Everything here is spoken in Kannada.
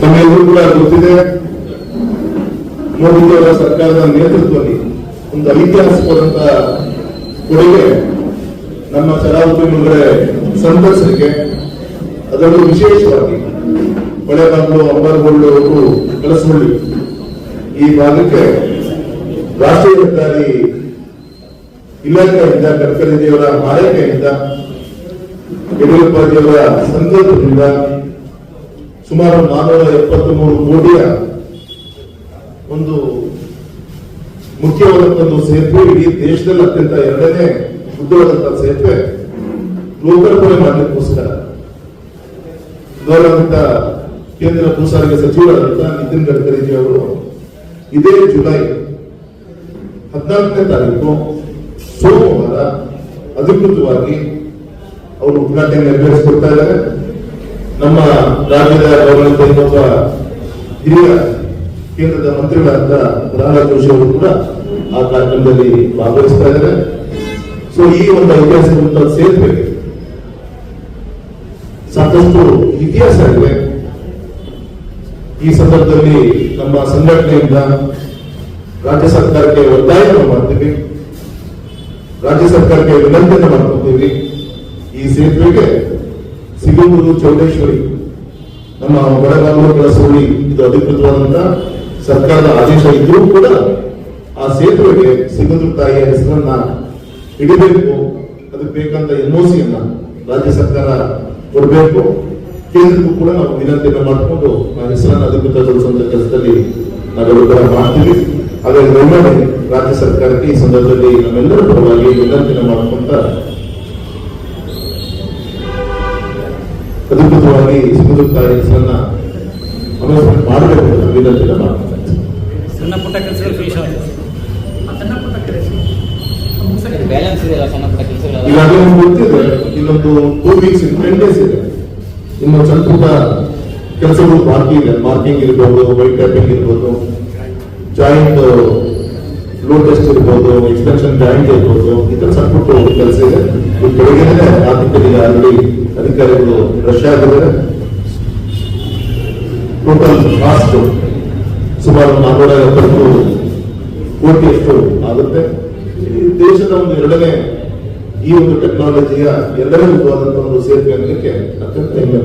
ನಮ್ಮೆಲ್ಲರೂ ಕೂಡ ಗೊತ್ತಿದೆ ಮೋದಿಯವರ ಸರ್ಕಾರದ ನೇತೃತ್ವದಲ್ಲಿ ಒಂದು ಐತಿಹಾಸಿಕವಾದಂತಹ ಕೊಡುಗೆ ನಮ್ಮ ಕಲಾವಿದರುಗಳೇ ಸಂತಸರಿಗೆ ಅದರಲ್ಲೂ ವಿಶೇಷವಾಗಿ ಹೊಳೆಬಾಗಿಲು ಅಂಬರ್ಗೋಲ್ಡು ಅವರು ಕಳಿಸಿಕೊಳ್ಳಿ ಈ ಭಾಗಕ್ಕೆ ರಾಷ್ಟ್ರೀಯ ಹೆದ್ದಾರಿ ಇಲಾಖೆಯಿಂದ ಗಡ್ಕರಿ ದೇವರ ಆರೈಕೆಯಿಂದ ಯಡಿಯೂರಪ್ಪ ದೇವರ ಸಂಕಲ್ಪದಿಂದ ಸುಮಾರು ನಾನ್ನೂರ ಎಪ್ಪತ್ತ್ ಮೂರು ಕೋಟಿಯ ಒಂದು ಮುಖ್ಯವಾದಂತಹ ಸೇತುವೆ ಇಡೀ ದೇಶದಲ್ಲಿ ಅತ್ಯಂತ ಎರಡನೇ ಉದ್ದವಾದಂತಹ ಸೇತುವೆ ಲೋಕಾರ್ಪಣೆ ಮಾಡಲಿಕ್ಕೋಸ್ಕರ. ಗೌರವಂತ ಕೇಂದ್ರ ಭೂ ಸಾರಿಗೆ ಸಚಿವರಾದಂತಹ ನಿತಿನ್ ಗಡ್ಕರಿಜಿ ಅವರು ಇದೇ ಜುಲೈ ಹದಿನಾಲ್ಕನೇ ತಾರೀಕು ಸೋಮವಾರ ಅಧಿಕೃತವಾಗಿ ಅವರು ಉದ್ಘಾಟನೆ ನೆರವೇರಿಸಿಕೊಡ್ತಾ ಇದ್ದಾರೆ. ನಮ್ಮ ರಾಜ್ಯದ ಗೌರವ ಹಿರಿಯ ಕೇಂದ್ರದ ಮಂತ್ರಿಗಳಾದ ಪ್ರಹ್ಲಾದ್ ಜೋಶಿ ಅವರು ಕೂಡ ಆ ಕಾರ್ಯಕ್ರಮದಲ್ಲಿ ಭಾಗವಹಿಸ್ತಾ ಇದ್ದಾರೆ. ಸೊ ಈ ಒಂದು ಐತಿಹಾಸಿಕ ಸೇತುವೆಗೆ ಸಾಕಷ್ಟು ಇತಿಹಾಸ ಇದೆ. ಈ ಸಂದರ್ಭದಲ್ಲಿ ನಮ್ಮ ಸಂಘಟನೆಯಿಂದ ರಾಜ್ಯ ಸರ್ಕಾರಕ್ಕೆ ಒತ್ತಾಯವನ್ನು ಮಾಡ್ತೀವಿ. ರಾಜ್ಯ ಸರ್ಕಾರಕ್ಕೆ ವಿನಂತಿಯನ್ನು ಮಾಡ್ಕೊತೀವಿ. ಈ ಸೇತುವೆಗೆ ಸಿಗಂದೂರು ಚೌಡೇಶ್ವರಿ, ನಮ್ಮ ಬಡಗಾಲೂರು ಕಳಸೋಳಿ ಇದು ಅಧಿಕೃತವಾದಂತಹ ಸರ್ಕಾರದ ಆದೇಶ ಇದ್ರೂ ಕೂಡ ಆ ಸೇತುವೆಗೆ ಸಿಗಂದೂರು ತಾಯಿಯ ಹೆಸರನ್ನ ಹಿಡಿಬೇಕು. ಅದಕ್ಕೆ ಬೇಕಂತ ಎನ್ಒಸಿಯನ್ನ ರಾಜ್ಯ ಸರ್ಕಾರ ಕೊಡಬೇಕು. ಕೇಂದ್ರಕ್ಕೂ ಕೂಡ ನಾವು ವಿನಂತಿಯನ್ನು ಮಾಡಿಕೊಂಡು ಆ ಹೆಸರನ್ನು ಅಧಿಕೃತಗೊಳಿಸುವಂತ ಕೆಲಸದಲ್ಲಿ ನಾವೆಲ್ಲರೂ ಮಾಡ್ತೀವಿ. ಹಾಗಾಗಿ ರಾಜ್ಯ ಸರ್ಕಾರಕ್ಕೆ ಈ ಸಂದರ್ಭದಲ್ಲಿ ನಮ್ಮೆಲ್ಲರ ಪರವಾಗಿ ವಿನಂತಿಯನ್ನು ಮಾಡ್ಕೊಂತ ಅಧಿಕೃತವಾಗಿ ಸಿಂಧು ತಾಯಿ ಹೆಸರನ್ನ ಅನೌನ್ಸ್ಮೆಂಟ್ ಮಾಡಬೇಕು ಅಂತ ವಿನಂತಿ ಮಾಡ್ತಾರೆ ಸಣ್ಣ ಪುಟ್ಟ ಕೆಲಸಗಳು ಫಿನಿಶ್ ಆಗುತ್ತೆ ಸಣ್ಣ ಪುಟ್ಟ ಕೆಲಸ? ಬ್ಯಾಲೆನ್ಸ್ ಇದೆಯಲ್ಲ ಸಣ್ಣ ಪುಟ್ಟ ಕೆಲಸಗಳು ಈಗಾಗಲೇ ನಿಮ್ಗೆ ಗೊತ್ತಿದೆ ಇನ್ನೊಂದು ಟೂ ವೀಕ್ಸ್ ಟೆನ್ ಡೇಸ್ ಇದೆ. ಇನ್ನು ಸ್ವಲ್ಪ ಪುಟ್ಟ ಕೆಲಸಗಳು ಬಾಕಿ ಇದೆ. ಮಾರ್ಕಿಂಗ್ ಇರ್ಬೋದು ವೈಟ್ ಟ್ಯಾಪಿಂಗ್ ಇರ್ಬೋದು ಜಾಯಿಂಟ್ ಲೋ ಟೆಸ್ಟ್ ಇರ್ಬೋದು ಎಕ್ಸ್ಟೆನ್ಷನ್ ಜಾಯಿಂಟ್ ಇರ್ಬೋದು ಈ ಥರ ಸಣ್ಣ ಪುಟ್ಟ ಕೆಲಸ ಇದೆ. ಬೆಳಗ್ಗೆ ಆರ್ಥಿಕತೆ ಆಲ್ರೆಡಿ ಅಧಿಕಾರಿಗಳು ರಶ್ ಆಗಿದ್ದಾರೆ ಟೋಟಲ್ ಕಾಸ್ಟ್ ಸುಮಾರು ನಾನ್ನೂರ ಎಪ್ಪತ್ತು ಕೋಟಿಯಷ್ಟು ಆಗುತ್ತೆ ದೇಶದ ಒಂದು ಎರಡನೇ ಈ ಒಂದು ಟೆಕ್ನಾಲಜಿಯ ಎಲ್ಲರಿಗೂ ಒಂದು ಸೇರ್ಪಡೆ ಆಗಲಿಕ್ಕೆ ಅತ್ಯಂತ ಹೆಮ್ಮೆ.